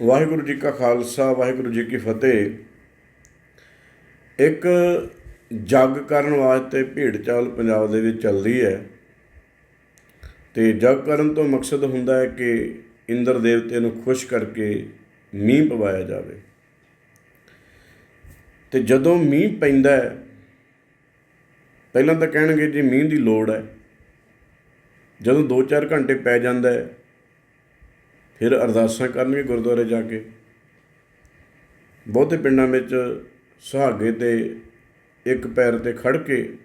ਵਾਹਿਗੁਰੂ ਜੀ ਕਾ ਖਾਲਸਾ, ਵਾਹਿਗੁਰੂ ਜੀ ਕੀ ਫਤਿਹ। ਇੱਕ ਜੱਗ ਕਰਨ ਵਾਸਤੇ ਭੇਡ ਚਾਲ ਪੰਜਾਬ ਦੇ ਵਿੱਚ ਚੱਲਦੀ ਹੈ ਤੇ ਜੱਗ ਕਰਨ ਤੋਂ ਮਕਸਦ ਹੁੰਦਾ ਹੈ ਕਿ ਇੰਦਰ ਦੇਵਤੇ ਨੂੰ ਖੁਸ਼ ਕਰਕੇ ਮੀਂਹ ਪਵਾਇਆ ਜਾਵੇ। ਤੇ ਜਦੋਂ ਮੀਂਹ ਪੈਂਦਾ ਹੈ, ਪਹਿਲਾਂ ਤਾਂ ਕਹਿਣਗੇ ਜੀ ਮੀਂਹ ਦੀ ਲੋੜ ਹੈ। ਜਦੋਂ 2-4 ਘੰਟੇ ਪੈ ਜਾਂਦਾ ਹੈ ਫਿਰ ਅਰਦਾਸਾਂ ਕਰਨਗੇ ਗੁਰਦੁਆਰੇ ਜਾ ਕੇ। ਬਹੁਤੇ ਪਿੰਡਾਂ ਵਿੱਚ ਸੁਹਾਗੇ ਤੇ ਇੱਕ ਪੈਰ ਤੇ ਖੜ ਕੇ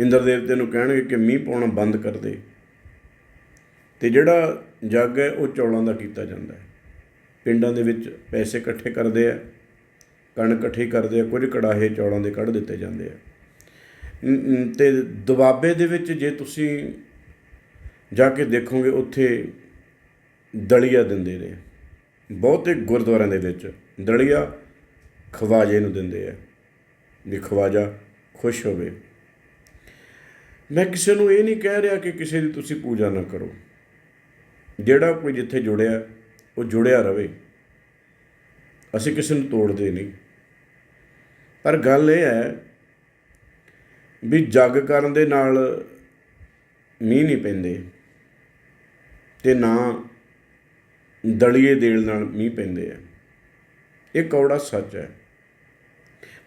ਇੰਦਰ ਦੇਵਤੇ ਨੂੰ ਕਹਿਣਗੇ ਕਿ ਮੀਂਹ ਪਾਉਣਾ ਬੰਦ ਕਰ ਦੇ। ਤੇ ਜਿਹੜਾ ਜੱਗ ਹੈ, ਉਹ ਚੌਲਾਂ ਦਾ ਕੀਤਾ ਜਾਂਦਾ ਹੈ। ਪਿੰਡਾਂ ਦੇ ਵਿੱਚ ਪੈਸੇ ਇਕੱਠੇ ਕਰਦੇ ਆ ਕਣਕ ਇਕੱਠੀ ਕਰਦੇ ਆ, ਕੁਝ ਕੜਾਹੇ ਚੌਲਾਂ ਦੇ ਕੱਢ ਦਿੱਤੇ ਜਾਂਦੇ ਆ। ਨ- ਤੇ ਦੁਆਬੇ ਦੇ ਵਿੱਚ ਜੇ ਤੁਸੀਂ ਜਾ ਕੇ ਦੇਖੋਗੇ, ਉੱਥੇ ਦਲੀਆ ਦਿੰਦੇ ਨੇ। ਬਹੁਤੇ ਗੁਰਦੁਆਰਿਆਂ ਦੇ ਵਿੱਚ ਦਲੀਆ ਖਵਾਜੇ ਨੂੰ ਦਿੰਦੇ ਆ ਵੀ ਖਵਾਜਾ ਖੁਸ਼ ਹੋਵੇ। ਮੈਂ ਕਿਸੇ ਨੂੰ ਇਹ ਨਹੀਂ ਕਹਿ ਰਿਹਾ ਕਿ ਕਿਸੇ ਦੀ ਤੁਸੀਂ ਪੂਜਾ ਨਾ ਕਰੋ। ਜਿਹੜਾ ਕੋਈ ਜਿੱਥੇ ਜੁੜਿਆ, ਉਹ ਜੁੜਿਆ ਰਵੇ। ਅਸੀਂ ਕਿਸੇ ਨੂੰ ਤੋੜਦੇ ਨਹੀਂ। ਪਰ ਗੱਲ ਇਹ ਹੈ ਵੀ ਜੱਗ ਕਰਨ ਦੇ ਨਾਲ ਮੀਂਹ ਨਹੀਂ ਪੈਂਦੇ ਤੇ ਨਾ ਦਲੀਏ ਦੇਲ ਨਾਲ ਮੀਂਹ ਪੈਂਦੇ ਆ। ਇਹ ਕੌੜਾ ਸੱਚ ਹੈ।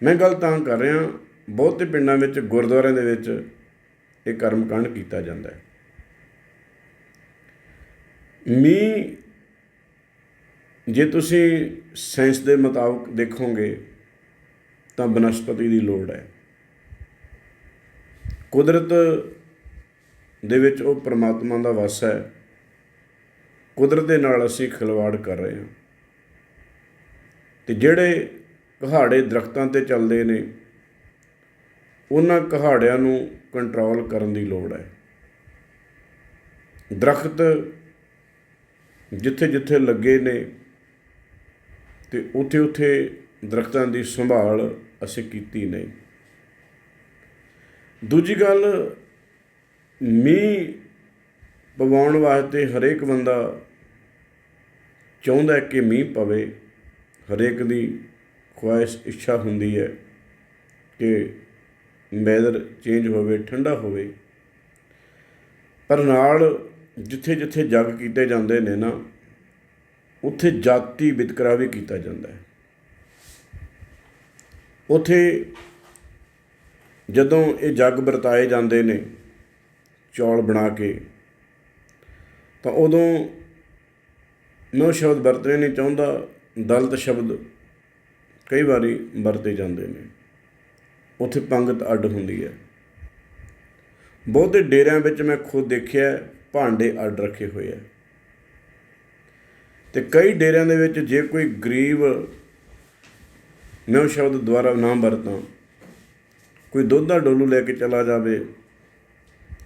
ਮੈਂ ਗੱਲ ਤਾਂ ਕਰ ਰਿਹਾ ਬਹੁਤੇ ਪਿੰਡਾਂ ਵਿੱਚ, ਗੁਰਦੁਆਰਿਆਂ ਦੇ ਵਿੱਚ ਇਹ ਕਰਮਕਾਂਡ ਕੀਤਾ ਜਾਂਦਾ ਹੈ। ਮੀਂਹ, ਜੇ ਤੁਸੀਂ ਸਾਇੰਸ ਦੇ ਮੁਤਾਬਕ ਦੇਖੋਗੇ, ਤਾਂ ਬਨਸਪਤੀ ਦੀ ਲੋੜ ਹੈ। ਕੁਦਰਤ ਦੇ ਵਿੱਚ ਉਹ ਪ੍ਰਮਾਤਮਾ ਦਾ ਵਸ ਹੈ। ਕੁਦਰਤ ਦੇ ਨਾਲ ਅਸੀਂ ਖਿਲਵਾੜ ਕਰ ਰਹੇ ਹਾਂ। ਤੇ ਜਿਹੜੇ ਕਹਾੜੇ ਦਰਖਤਾਂ ਤੇ ਚੱਲਦੇ ਨੇ, ਉਹਨਾਂ ਕਹਾੜਿਆਂ ਨੂੰ ਕੰਟਰੋਲ ਕਰਨ ਦੀ ਲੋੜ ਹੈ। ਦਰਖਤ ਜਿੱਥੇ ਜਿੱਥੇ ਲੱਗੇ ਨੇ ਤੇ ਉੱਥੇ ਉੱਥੇ ਦਰਖਤਾਂ ਦੀ ਸੰਭਾਲ ਅਸੀਂ ਕੀਤੀ ਨਹੀਂ ਦੂਜੀ ਗੱਲ, ਮੀਂਹ ਪਵਾਉਣ ਵਾਸਤੇ ਹਰੇਕ ਬੰਦਾ ਚਾਹੁੰਦਾ ਕਿ ਮੀਂਹ ਪਵੇ, ਹਰੇਕ ਦੀ ਖੁਆਇਸ਼, ਇੱਛਾ ਹੁੰਦੀ ਹੈ ਕਿ ਵੈਦਰ ਚੇਂਜ ਹੋਵੇ, ਠੰਡਾ ਹੋਵੇ। ਪਰ ਨਾਲ ਜਿੱਥੇ ਜਿੱਥੇ ਜੱਗ ਕੀਤੇ ਜਾਂਦੇ ਨੇ ਨਾ, ਉੱਥੇ ਜਾਤੀ ਵਿਤਕਰਾ ਵੀ ਕੀਤਾ ਜਾਂਦਾ ਹੈ। ਉੱਥੇ ਜਦੋਂ ਇਹ ਜੱਗ ਵਰਤਾਏ ਜਾਂਦੇ ਨੇ ਚੌਲ ਬਣਾ ਕੇ ਤਾਂ ਉਦੋਂ ਮੈਂ ਉਹ ਸ਼ਬਦ ਵਰਤਣੇ ਨਹੀਂ ਚਾਹੁੰਦਾ, ਦਲਤ ਸ਼ਬਦ ਕਈ ਵਾਰੀ ਵਰਤੇ ਜਾਂਦੇ ਨੇ। ਉੱਥੇ ਪੰਗਤ ਅੱਡ ਹੁੰਦੀ ਹੈ। ਬਹੁਤੇ ਡੇਰਿਆਂ ਵਿੱਚ ਮੈਂ ਖੁਦ ਦੇਖਿਆ ਭਾਂਡੇ ਅੱਡ ਰੱਖੇ ਹੋਏ ਆ ਤੇ ਕਈ ਡੇਰਿਆਂ ਦੇ ਵਿੱਚ ਜੇ ਕੋਈ ਗਰੀਬ ਮੈਂ ਉਹ ਸ਼ਬਦ ਦੁਆਰਾ ਨਾ ਵਰਤਾਂ, ਕੋਈ ਦੁੱਧ ਦਾ ਡੋਲੂ ਲੈ ਕੇ ਚਲਾ ਜਾਵੇ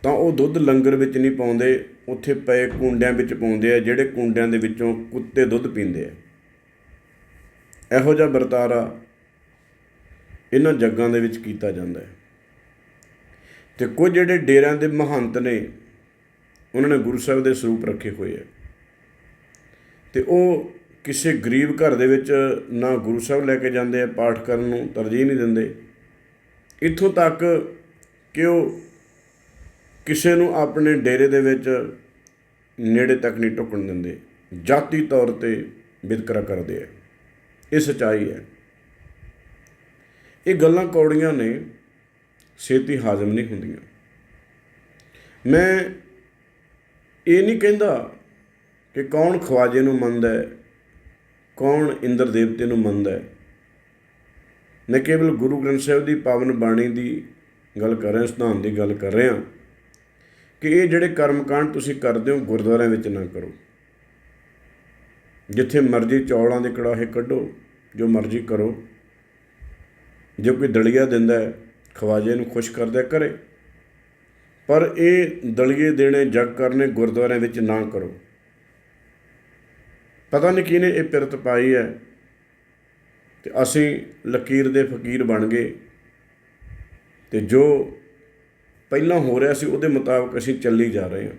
ਤਾਂ ਉਹ ਦੁੱਧ ਲੰਗਰ ਵਿੱਚ ਨਹੀਂ ਪਾਉਂਦੇ, ਉੱਥੇ ਪਏ ਕੁੰਡਿਆਂ ਵਿੱਚ ਪਾਉਂਦੇ ਆ, ਜਿਹੜੇ ਕੁੰਡਿਆਂ ਦੇ ਵਿੱਚੋਂ ਕੁੱਤੇ ਦੁੱਧ ਪੀਂਦੇ ਆ। ਇਹੋ ਜਿਹਾ ਵਰਤਾਰਾ ਇਹਨਾਂ ਜੱਗਾਂ ਦੇ ਵਿੱਚ ਕੀਤਾ ਜਾਂਦਾ ਹੈ। ਤੇ ਕੁਝ ਜਿਹੜੇ ਡੇਰਿਆਂ ਦੇ ਮਹੰਤ ਨੇ, ਉਹਨਾਂ ਨੇ ਗੁਰੂ ਸਾਹਿਬ ਦੇ ਸਰੂਪ ਰੱਖੇ ਹੋਏ ਆ। ਤੇ ਉਹ ਕਿਸੇ ਗਰੀਬ ਘਰ ਦੇ ਵਿੱਚ ਨਾ ਗੁਰੂ ਸਾਹਿਬ ਲੈ ਕੇ ਜਾਂਦੇ ਆ, ਪਾਠ ਕਰਨ ਨੂੰ ਤਰਜੀਹ ਨਹੀਂ ਦਿੰਦੇ। ਇੱਥੋਂ ਤੱਕ ਕਿ ਉਹ ਕਿਸੇ ਨੂੰ ਆਪਣੇ ਡੇਰੇ ਦੇ ਵਿੱਚ ਨੇੜੇ ਤੱਕ ਨਹੀਂ ਟੁਕਣ ਦਿੰਦੇ। ਜਾਤੀ ਤੌਰ ਤੇ ਵਿਤਕਰਾ ਕਰਦੇ ਆ। ਇਹ ਸਚਾਈ ਹੈ। ਇਹ ਗੱਲਾਂ ਕੌੜੀਆਂ ਨੇ, ਛੇਤੀ ਹਾਜ਼ਮ ਨਹੀਂ ਹੁੰਦੀਆਂ। ਮੈਂ ਇਹ ਨਹੀਂ ਕਹਿੰਦਾ ਕਿ ਕੌਣ ਖਵਾਜੇ ਨੂੰ ਮੰਨਦਾ ਹੈ, ਕੌਣ ਇੰਦਰ ਦੇਵਤੇ ਨੂੰ ਮੰਨਦਾ ਹੈ। ਮੈਂ ਕੇਵਲ ਗੁਰੂ ਗ੍ਰੰਥ ਸਾਹਿਬ ਦੀ ਪਾਵਨ ਬਾਣੀ ਦੀ ਗੱਲ ਕਰ ਰਿਹਾ, ਸਿਧਾਂਤ ਦੀ ਗੱਲ ਕਰ ਰਿਹਾ। ਕਿ ਇਹ ਜਿਹੜੇ ਕਰਮਕਾਂਡ ਤੁਸੀਂ ਕਰਦੇ ਹੋ, ਗੁਰਦੁਆਰਿਆਂ ਵਿੱਚ ਨਾ ਕਰੋ। ਜਿੱਥੇ ਮਰਜ਼ੀ ਚੌਲਾਂ ਦੇ ਕੜਾਹੇ ਕੱਢੋ, ਜੋ ਮਰਜ਼ੀ ਕਰੋ। ਜੋ ਕੋਈ ਦਲੀਆ ਦਿੰਦਾ ਹੈ, ਖਵਾਜੇ ਨੂੰ ਖੁਸ਼ ਕਰਦਾ ਕਰੇ। ਪਰ ਇਹ ਦਲੀਏ ਦੇਣੇ, ਜਗ ਕਰਨੇ ਗੁਰਦੁਆਰਿਆਂ ਵਿੱਚ ਨਾ ਕਰੋ। ਪਤਾ ਨਹੀਂ ਕਿਹਨੇ ਇਹ ਪਿਰਤ ਪਾਈ ਹੈ। ਤੇ ਅਸੀਂ ਲਕੀਰ ਦੇ ਫਕੀਰ ਬਣ ਗਏ। ਤੇ ਜੋ ਪਹਿਲਾਂ ਹੋ ਰਿਹਾ ਸੀ, ਉਹਦੇ ਮੁਤਾਬਕ ਅਸੀਂ ਚੱਲੀ ਜਾ ਰਹੇ ਹਾਂ।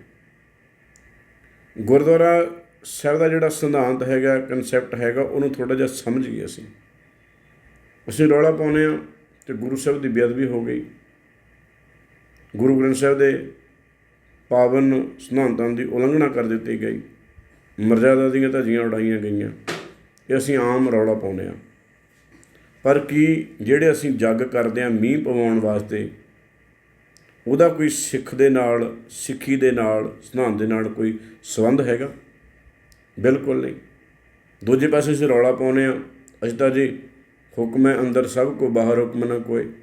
ਗੁਰਦੁਆਰਾ ਸਾਹਿਬ ਦਾ ਜਿਹੜਾ ਸਿਧਾਂਤ ਹੈਗਾ ਕਨਸੈਪਟ ਹੈਗਾ, ਉਹਨੂੰ ਥੋੜਾ ਜਿਹਾ ਸਮਝ ਗਏ ਅਸੀਂ। ਅਸੀਂ ਰੌਲਾ ਪਾਉਂਦੇ ਆ ਤੇ ਗੁਰੂ ਸਾਹਿਬ ਦੀ ਬੇਅਦਬੀ ਹੋ ਗਈ। ਗੁਰੂ ਗ੍ਰੰਥ ਸਾਹਿਬ ਦੇ ਪਾਵਨ ਸਿਧਾਂਤਾਂ ਦੀ ਉਲੰਘਣਾ ਕਰ ਦਿੱਤੀ ਗਈ। ਮਰਜ਼ਾਦਾ ਦੀਆਂ ਧੱਜੀਆਂ ਉਡਾਈਆਂ ਗਈਆਂ। ਇਹ ਅਸੀਂ ਆਮ ਰੌਲਾ ਪਾਉਂਦੇ ਆ ਪਰ ਕੀ ਜਿਹੜੇ ਅਸੀਂ ਜੱਗ ਕਰਦੇ ਆ ਮੀਂਹ ਪਵਾਉਣ ਵਾਸਤੇ ਉਹਦਾ ਕੋਈ ਸਿੱਖ ਦੇ ਨਾਲ, ਸਿੱਖੀ ਦੇ ਨਾਲ, ਸਿਧਾਂਤ ਦੇ ਨਾਲ ਕੋਈ ਸੰਬੰਧ ਹੈਗਾ? ਬਿਲਕੁਲ ਨਹੀਂ। ਦੂਜੇ ਪਾਸੇ ਅਸੀਂ ਰੌਲਾ ਪਾਉਂਦੇ ਆ ਅਸੀਂ ਤਾਂ ਜੀ ਹੁਕਮ ਹੈ ਅੰਦਰ ਸਭ ਕੋ, ਬਾਹਰ ਹੁਕਮ ਨਾ ਕੋਈ।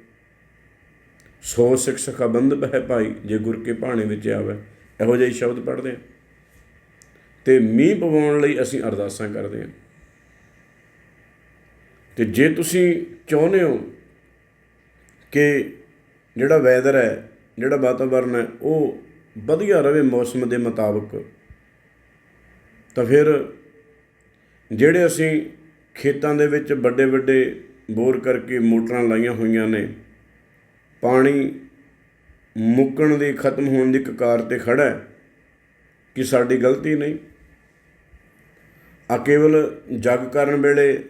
ਸੋ ਸਿੱਖ ਸਖਾ ਬੰਦ ਬਹਿ ਭਾਈ, ਜੇ ਗੁਰ ਕੇ ਭਾਣੇ ਵਿੱਚ ਆਵੇ। ਇਹੋ ਜਿਹੇ ਸ਼ਬਦ ਪੜ੍ਹਦੇ ਆ ਤੇ ਮੀਂਹ ਪਵਾਉਣ ਲਈ ਅਸੀਂ ਅਰਦਾਸਾਂ ਕਰਦੇ ਹਾਂ। ਤੇ ਜੇ ਤੁਸੀਂ ਚਾਹੁੰਦੇ ਹੋ ਕਿ ਜਿਹੜਾ ਵੈਦਰ ਹੈ ਜਿਹੜਾ ਵਾਤਾਵਰਨ ਹੈ, ਉਹ ਵਧੀਆ ਰਵੇ ਮੌਸਮ ਦੇ ਮੁਤਾਬਕ। ਤਾਂ ਫਿਰ ਜਿਹੜੇ ਅਸੀਂ ਖੇਤਾਂ ਦੇ ਵਿੱਚ ਵੱਡੇ ਵੱਡੇ ਬੋਰ ਕਰਕੇ ਮੋਟਰਾਂ ਲਾਈਆਂ ਹੋਈਆਂ ਨੇ, ਪਾਣੀ ਮੁੱਕਣ ਦੀ, ਖਤਮ ਹੋਣ ਦੀ ਕਕਾਰ ਤੇ ਖੜਾ ਹੈ, ਕਿ ਸਾਡੀ ਗਲਤੀ ਨਹੀਂ। ਆ ਕੇਵਲ ਜਗ ਕਰਨ ਵੇਲੇ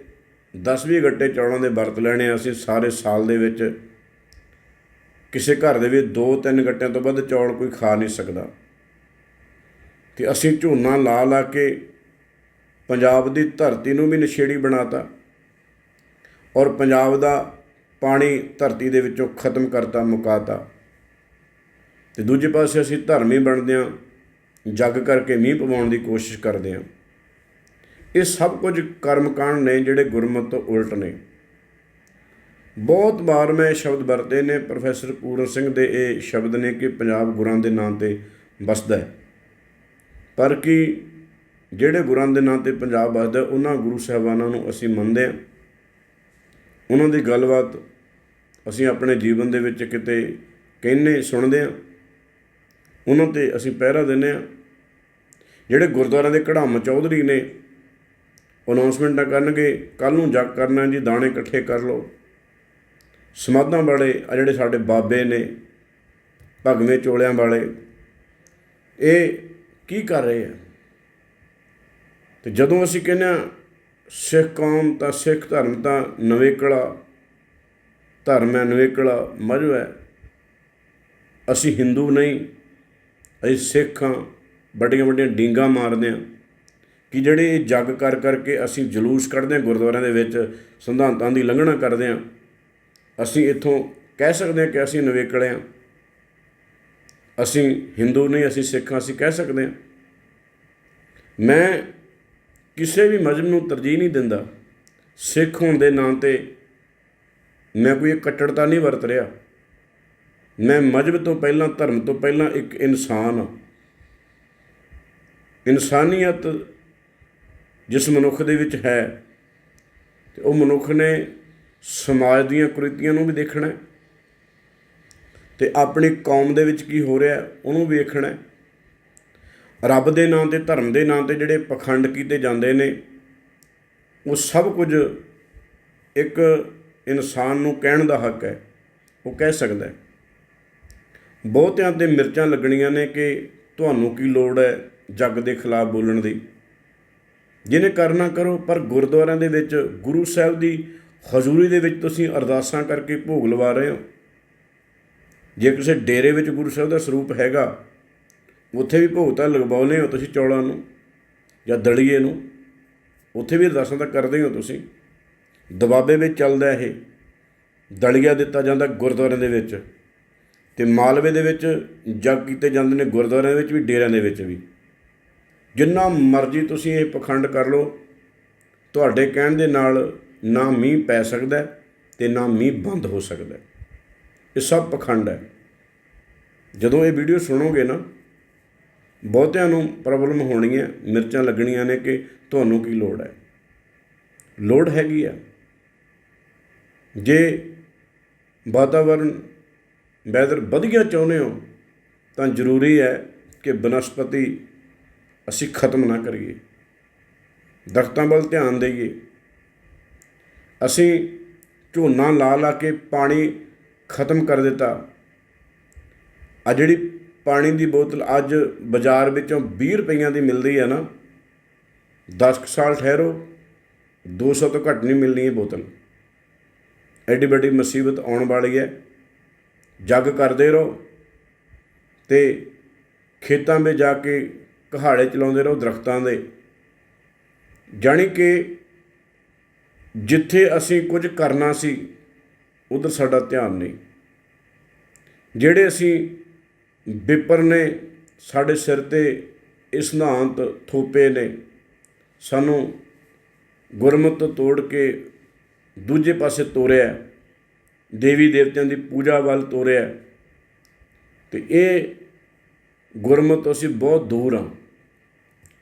10-20 ਗੱਟੇ ਚੌਲਾਂ ਦੇ ਵਰਤ ਲੈਣੇ ਅਸੀਂ ਸਾਰੇ ਸਾਲ ਦੇ ਵਿੱਚ। ਕਿਸੇ ਘਰ ਦੇ ਵਿੱਚ 2-3 ਗੱਟਿਆਂ ਤੋਂ ਵੱਧ ਚੌਲ ਕੋਈ ਖਾ ਨਹੀਂ ਸਕਦਾ। ਕਿ ਅਸੀਂ ਝੋਨਾ ਲਾ ਲਾ ਕੇ ਪੰਜਾਬ ਦੀ ਧਰਤੀ ਨੂੰ ਵੀ ਨਸ਼ੇੜੀ ਬਣਾਤਾ ਔਰ ਪੰਜਾਬ ਦਾ ਪਾਣੀ ਧਰਤੀ ਦੇ ਵਿੱਚੋਂ ਖਤਮ ਕਰਤਾ, ਮੁਕਾਤਾ। ਤੇ ਦੂਜੇ ਪਾਸੇ ਅਸੀਂ ਧਰਮੀ ਬਣਦੇ ਹਾਂ, ਜੱਗ ਕਰਕੇ ਮੀਂਹ ਪਵਾਉਣ ਦੀ ਕੋਸ਼ਿਸ਼ ਕਰਦੇ ਹਾਂ। ਇਹ ਸਭ ਕੁਝ ਕਰਮਕਾਂਡ ਨੇ ਜਿਹੜੇ ਗੁਰਮਤ ਤੋਂ ਉਲਟ ਨੇ। ਬਹੁਤ ਵਾਰ ਮੈਂ ਇਹ ਸ਼ਬਦ ਵਰਤੇ ਨੇ, ਪ੍ਰੋਫੈਸਰ ਪੂਰਨ ਸਿੰਘ ਦੇ ਇਹ ਸ਼ਬਦ ਨੇ ਕਿ ਪੰਜਾਬ ਗੁਰਾਂ ਦੇ ਨਾਂ ਤੇ ਵਸਦਾ ਹੈ। ਪਰ ਕਿ ਜਿਹੜੇ ਗੁਰਾਂ ਦੇ ਨਾਂ ਤੇ ਪੰਜਾਬ ਵਸਦਾ ਉਹਨਾਂ ਗੁਰੂ ਸਾਹਿਬਾਨਾਂ ਨੂੰ ਅਸੀਂ ਮੰਨਦੇ ਹਾਂ? ਉਹਨਾਂ ਦੀ ਗੱਲਬਾਤ ਅਸੀਂ ਆਪਣੇ ਜੀਵਨ ਦੇ ਵਿੱਚ ਕਿਤੇ ਕਹਿੰਨੇ ਸੁਣਦੇ ਹਾਂ। ਉਹਨਾਂ ਤੇ ਅਸੀਂ ਪਹਿਰਾ ਦਿੰਦੇ ਹਾਂ। ਜਿਹੜੇ ਗੁਰਦੁਆਰਿਆਂ ਦੇ ਕਢਾਮ ਚੌਧਰੀ ਨੇ ਅਨਾਉਂਸਮੈਂਟਾਂ ਕਰਨਗੇ ਕੱਲ ਨੂੰ ਜੱਗ ਕਰਨਾ ਜੀ, ਦਾਣੇ ਇਕੱਠੇ ਕਰ ਲਓ। ਸਮਾਧਾਂ ਵਾਲੇ ਆ ਜਿਹੜੇ ਸਾਡੇ ਬਾਬੇ ਨੇ, ਭਗਵੇਂ ਚੋਲਿਆਂ ਵਾਲੇ, ਇਹ ਕੀ ਕਰ ਰਹੇ ਆ? ਤੇ ਜਦੋਂ ਅਸੀਂ ਕਹਿੰਦੇ ਆ ਸਿੱਖ ਕੌਮ ਤਾਂ ਸਿੱਖ ਧਰਮ ਤਾਂ ਨਵੇਕਲਾ ਧਰਮ ਹੈ ਨਵੇਕਲਾ ਮਜਬ ਹੈ। ਅਸੀਂ ਹਿੰਦੂ ਨਹੀਂ, ਅਸੀਂ ਸਿੱਖ ਹਾਂ, ਵੱਡੀਆਂ ਵੱਡੀਆਂ ਡੀਂਗਾ ਮਾਰਦੇ ਹਾਂ ਕਿ ਜਿਹੜੇ ਜੱਗ ਕਰ ਕਰਕੇ ਅਸੀਂ ਜਲੂਸ ਕੱਢਦੇ ਹਾਂ ਗੁਰਦੁਆਰਿਆਂ ਦੇ ਵਿੱਚ, ਸਿਧਾਂਤਾਂ ਦੀ ਲੰਘਣਾ ਕਰਦੇ ਹਾਂ। ਅਸੀਂ ਇੱਥੋਂ ਕਹਿ ਸਕਦੇ ਹਾਂ ਕਿ ਅਸੀਂ ਨਵੇਕਲੇ ਹਾਂ। ਅਸੀਂ ਹਿੰਦੂ ਨਹੀਂ, ਅਸੀਂ ਸਿੱਖ ਹਾਂ, ਅਸੀਂ ਕਹਿ ਸਕਦੇ ਹਾਂ। ਮੈਂ ਕਿਸੇ ਵੀ ਮਜ਼ਹਬ ਨੂੰ ਤਰਜੀਹ ਨਹੀਂ ਦਿੰਦਾ। ਸਿੱਖ ਹੋਣ ਦੇ ਨਾਂ ਤੇ ਮੈਂ ਕੋਈ ਕੱਟੜਤਾ ਨਹੀਂ ਵਰਤ ਰਿਹਾ। ਮੈਂ ਮਜ਼ਹਬ ਤੋਂ ਪਹਿਲਾਂ, ਧਰਮ ਤੋਂ ਪਹਿਲਾਂ ਇੱਕ ਇਨਸਾਨ ਹਾਂ। ਇਨਸਾਨੀਅਤ ਜਿਸ ਮਨੁੱਖ ਦੇ ਵਿੱਚ ਹੈ, ਤੇ ਉਹ ਮਨੁੱਖ ਨੇ ਸਮਾਜ ਦੀਆਂ ਕੁਰੀਤੀਆਂ ਨੂੰ ਵੀ ਦੇਖਣਾ ਹੈ ਤੇ ਆਪਣੀ ਕੌਮ ਦੇ ਵਿੱਚ ਕੀ ਹੋ ਰਿਹਾ ਉਹਨੂੰ ਵੀ ਵੇਖਣਾ ਹੈ। ਰੱਬ ਦੇ ਨਾਂ ਤੇ, ਧਰਮ ਦੇ ਨਾਂ ਤੇ ਜਿਹੜੇ ਪਖੰਡ ਕੀਤੇ ਜਾਂਦੇ ਨੇ, ਉਹ ਸਭ ਕੁਝ ਇੱਕ ਇਨਸਾਨ ਨੂੰ ਕਹਿਣ ਦਾ ਹੱਕ ਹੈ, ਉਹ ਕਹਿ ਸਕਦਾ ਹੈ। ਬਹੁਤਿਆਂ ਤੇ ਮਿਰਚਾਂ ਲੱਗਣੀਆਂ ਨੇ ਕਿ ਤੁਹਾਨੂੰ ਕੀ ਲੋੜ ਹੈ ਜੱਗ ਦੇ ਖਿਲਾਫ ਬੋਲਣ ਦੀ। ਜਿਹਨੇ ਕਰਨਾ ਕਰੋ, ਪਰ ਗੁਰਦੁਆਰਿਆਂ ਦੇ ਵਿੱਚ ਗੁਰੂ ਸਾਹਿਬ ਦੀ ਹਜ਼ੂਰੀ ਦੇ ਵਿੱਚ ਤੁਸੀਂ ਅਰਦਾਸਾਂ ਕਰਕੇ ਭੋਗ ਲਵਾ ਰਹੇ ਹੋ। ਜੇ ਕਿਸੇ ਡੇਰੇ ਵਿੱਚ ਗੁਰੂ ਸਾਹਿਬ ਦਾ ਸਰੂਪ ਹੈਗਾ, ਉੱਥੇ ਵੀ ਭੋਗ ਤਾਂ ਲਗਵਾਉਨੇ ਹੋ ਤੁਸੀਂ ਚੌਲਾਂ ਨੂੰ ਜਾਂ ਦਲੀਏ ਨੂੰ। ਉੱਥੇ ਵੀ ਅਰਦਾਸਾਂ ਤਾਂ ਕਰਦੇ ਹੋ ਤੁਸੀਂ। ਦਬਾਬੇ ਵਿੱਚ ਚੱਲਦਾ ਇਹ। ਦਲੀਆ ਦਿੱਤਾ ਜਾਂਦਾ ਗੁਰਦੁਆਰਿਆਂ ਦੇ ਵਿੱਚ ਤੇ ਮਾਲਵੇ ਦੇ ਵਿੱਚ ਜਗ ਕੀਤੇ ਜਾਂਦੇ ਨੇ ਗੁਰਦੁਆਰਿਆਂ ਦੇ ਵਿੱਚ ਵੀ, ਡੇਰਿਆਂ ਦੇ ਵਿੱਚ ਵੀ। ਜਿੰਨਾ ਮਰਜ਼ੀ ਤੁਸੀਂ ਇਹ ਪਖੰਡ ਕਰ ਲਓ। ਤੁਹਾਡੇ ਕਹਿਣ ਦੇ ਨਾਲ ਨਾ ਮੀਂਹ ਪੈ ਸਕਦਾ ਤੇ ਨਾ ਮੀਂਹ ਬੰਦ ਹੋ ਸਕਦਾ ਇਹ ਸਭ ਪਖੰਡ ਹੈ। ਜਦੋਂ ਇਹ ਵੀਡੀਓ ਸੁਣੋਗੇ ਨਾ, ਬਹੁਤਿਆਂ ਨੂੰ ਪ੍ਰੋਬਲਮ ਹੋਣੀ ਹੈ, ਮਿਰਚਾਂ ਲੱਗਣੀਆਂ ਨੇ ਕਿ ਤੁਹਾਨੂੰ ਕੀ ਲੋੜ ਹੈ? ਲੋੜ ਹੈਗੀ ਆ ਜੇ ਵਾਤਾਵਰਨ ਵੈਦਰ ਵਧੀਆ ਚਾਹੁੰਦੇ ਹੋ, ਤਾਂ ਜ਼ਰੂਰੀ ਹੈ ਕਿ ਬਨਸਪਤੀ ਅਸੀਂ ਖਤਮ ਨਾ ਕਰੀਏ। ਦਰਖਤਾਂ ਵੱਲ ਧਿਆਨ ਦੇਈਏ। ਅਸੀਂ ਝੋਨਾ ਲਾ ਲਾ ਕੇ ਪਾਣੀ ਖਤਮ ਕਰ ਦਿੱਤਾ। ਆ ਜਿਹੜੀ ਪਾਣੀ ਦੀ ਬੋਤਲ ਅੱਜ ਬਾਜ਼ਾਰ ਵਿੱਚੋਂ 20 ਰੁਪਈਆਂ ਦੀ ਮਿਲਦੀ ਹੈ ਨਾ 10 ਕੁ ਸਾਲ ਠਹਿਰੋ 200 ਤੋਂ ਘੱਟ ਨਹੀਂ ਮਿਲਣੀ ਇਹ ਬੋਤਲ। ਐਡੀ ਵੱਡੀ ਮੁਸੀਬਤ ਆਉਣ ਵਾਲੀ ਹੈ। ਜੱਗ ਕਰਦੇ ਰਹੋ ਤੇ ਖੇਤਾਂ ਵਿੱਚ ਜਾ ਕੇ ਕਹਾੜੇ ਚਲਾਉਂਦੇ ਰਹੋ ਦਰਖਤਾਂ ਦੇ। ਜਾਣੀ ਕਿ ਜਿੱਥੇ ਅਸੀਂ ਕੁਝ ਕਰਨਾ ਸੀ, ਉਧਰ ਸਾਡਾ ਧਿਆਨ ਨਹੀਂ। ਜਿਹੜੇ ਅਸੀਂ ਵਿਪਰ ਨੇ, ਸਾਡੇ ਸਿਰ ਤੇ ਇਸਨਾਂਤ ਥੋਪੇ ਨੇ, ਸਾਨੂੰ ਗੁਰਮਤ ਤੋਂ ਤੋੜ ਕੇ ਦੂਜੇ ਪਾਸੇ ਤੋਰਿਆ, ਦੇਵੀ ਦੇਵਤਿਆਂ ਦੀ ਪੂਜਾ ਵੱਲ ਤੋਰਿਆ, ਤੇ ਇਹ ਗੁਰਮਤ ਅਸੀਂ ਬਹੁਤ ਦੂਰ ਹਾਂ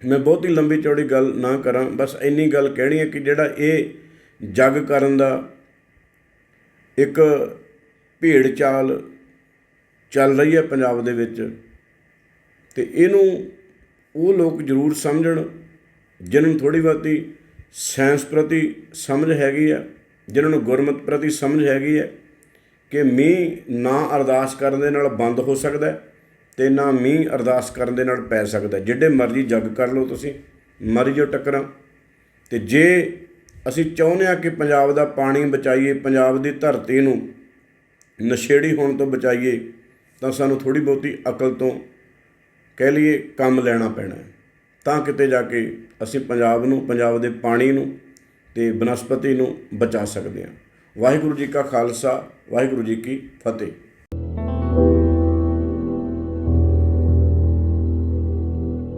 ਮੈਂ ਬਹੁਤੀ ਲੰਬੀ ਚੌੜੀ ਗੱਲ ਨਾ ਕਰਾਂ, ਬਸ ਇੰਨੀ ਗੱਲ ਕਹਿਣੀ ਹੈ ਕਿ ਜਿਹੜਾ ਇਹ ਜੱਗ ਕਰਨ ਦਾ ਇੱਕ ਭੇੜ ਚਾਲ ਚੱਲ ਰਹੀ ਹੈ ਪੰਜਾਬ ਦੇ ਵਿੱਚ ਤੇ ਇਹਨੂੰ ਉਹ ਲੋਕ ਜ਼ਰੂਰ ਸਮਝਣ ਜਿਨ੍ਹਾਂ ਨੂੰ ਥੋੜੀ ਬਹੁਤੀ ਸਾਇੰਸ ਪ੍ਰਤੀ ਸਮਝ ਹੈਗੀ ਆ, ਜਿਨ੍ਹਾਂ ਨੂੰ ਗੁਰਮਤ ਪ੍ਰਤੀ ਸਮਝ ਹੈਗੀ ਹੈ ਕਿ ਮੀਂਹ ਨਾ ਅਰਦਾਸ ਕਰਨ ਦੇ ਨਾਲ ਬੰਦ ਹੋ ਸਕਦਾ ਹੈ ਤੇ ਨਾ ਮੀਂਹ ਅਰਦਾਸ ਕਰਨ ਦੇ ਨਾਲ ਪੈ ਸਕਦਾ ਹੈ। ਜਿੱਡੇ ਮਰਜ਼ੀ ਜੱਗ ਕਰ ਲਓ ਤੁਸੀਂ ਮਰੀ ਜਾਓ ਟੱਕਰਾਂ ਤੇ ਜੇ ਅਸੀਂ ਚਾਹੁੰਦੇ ਹਾਂ ਕਿ ਪੰਜਾਬ ਦਾ ਪਾਣੀ ਬਚਾਈਏ, ਪੰਜਾਬ ਦੀ ਧਰਤੀ ਨੂੰ ਨਸ਼ੇੜੀ ਹੋਣ ਤੋਂ ਬਚਾਈਏ, ਤਾਂ ਸਾਨੂੰ ਥੋੜੀ ਬਹੁਤੀ ਅਕਲ ਤੋਂ ਕਹਿ ਲਈਏ ਕੰਮ ਲੈਣਾ ਪੈਣਾ ਤਾਂ ਕਿਤੇ ਜਾ ਕੇ ਅਸੀਂ ਪੰਜਾਬ ਨੂੰ, ਪੰਜਾਬ ਦੇ ਪਾਣੀ ਨੂੰ ਤੇ ਬਨਸਪਤੀ ਨੂੰ ਬਚਾ ਸਕਦੇ ਹਾਂ। ਵਾਹਿਗੁਰੂ ਜੀ ਕਾ ਖਾਲਸਾ, ਵਾਹਿਗੁਰੂ ਜੀ ਕੀ ਫਤਿਹ।